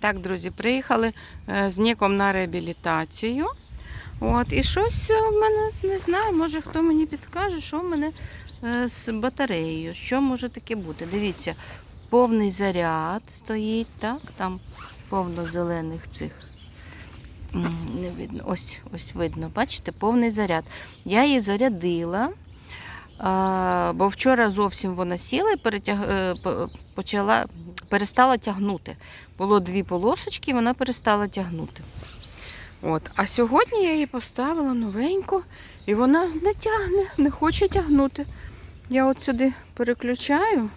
Так, друзі, приїхали е, з Ніком на реабілітацію. От, і щось е, в мене не знаю, може хто мені підкаже, що в мене е, з батареєю. Що може таке бути? Дивіться, повний заряд стоїть, так, там повно зелених цих. Не видно. Ось, ось видно, бачите, повний заряд. Я її зарядила. Бо вчора зовсім вона сіла і перетяг... почала, перестала тягнути. Було дві полосочки, і вона перестала тягнути. От. А сьогодні я її поставила новеньку, і вона не тягне, не хоче тягнути. Я от сюди переключаю.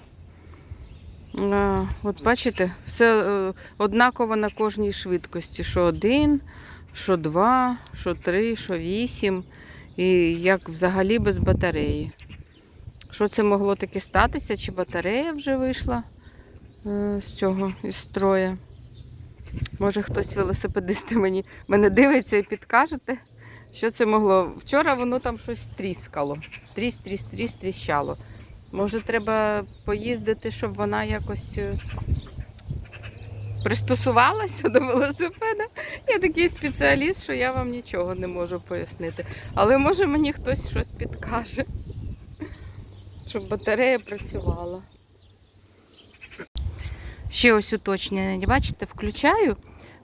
От бачите, все е, однаково на кожній швидкості. Що один, що два, що три, що вісім. І як взагалі без батареї. Що це могло таке статися? Чи батарея вже вийшла з цього із строя? Може хтось велосипедисти мені мене дивиться і підкажете, що це могло. Вчора воно там щось тріскало. Тріс, тріс, тріс, тріщало. Може, треба поїздити, щоб вона якось е, пристосувалася до велосипеда. Я такий спеціаліст, що я вам нічого не можу пояснити. Але може мені хтось щось підкаже, щоб батарея працювала. Ще ось уточнення. Бачите, включаю.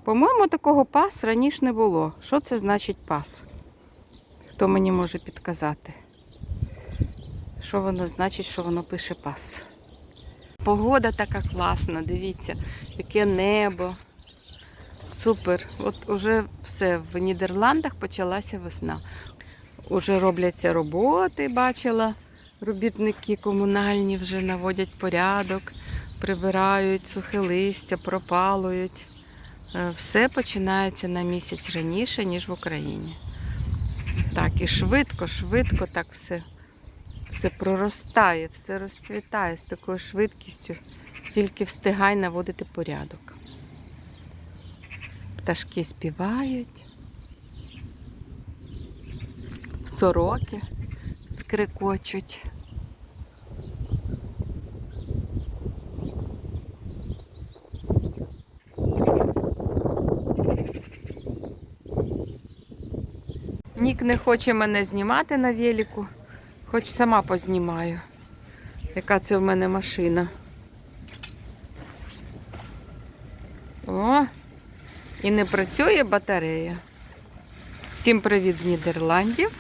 По-моєму, такого пас раніше не було. Що це значить пас? Хто мені може підказати? Що воно значить, що воно пише пас? Погода така класна, дивіться, яке небо. Супер. От уже все, в Нідерландах почалася весна. Уже робляться роботи, бачила. Робітники комунальні вже наводять порядок, прибирають сухе листя, пропалують. Е, Все починається на місяць раніше, ніж в Україні. Так, і швидко, швидко так все, все проростає, все розцвітає з такою швидкістю. Тільки встигай наводити порядок. Пташки співають, сороки скрикочуть. Нік не хоче мене знімати на велику, хоч сама познімаю, яка це в мене машина. О, і не працює батарея. Всім привіт з Нідерландів.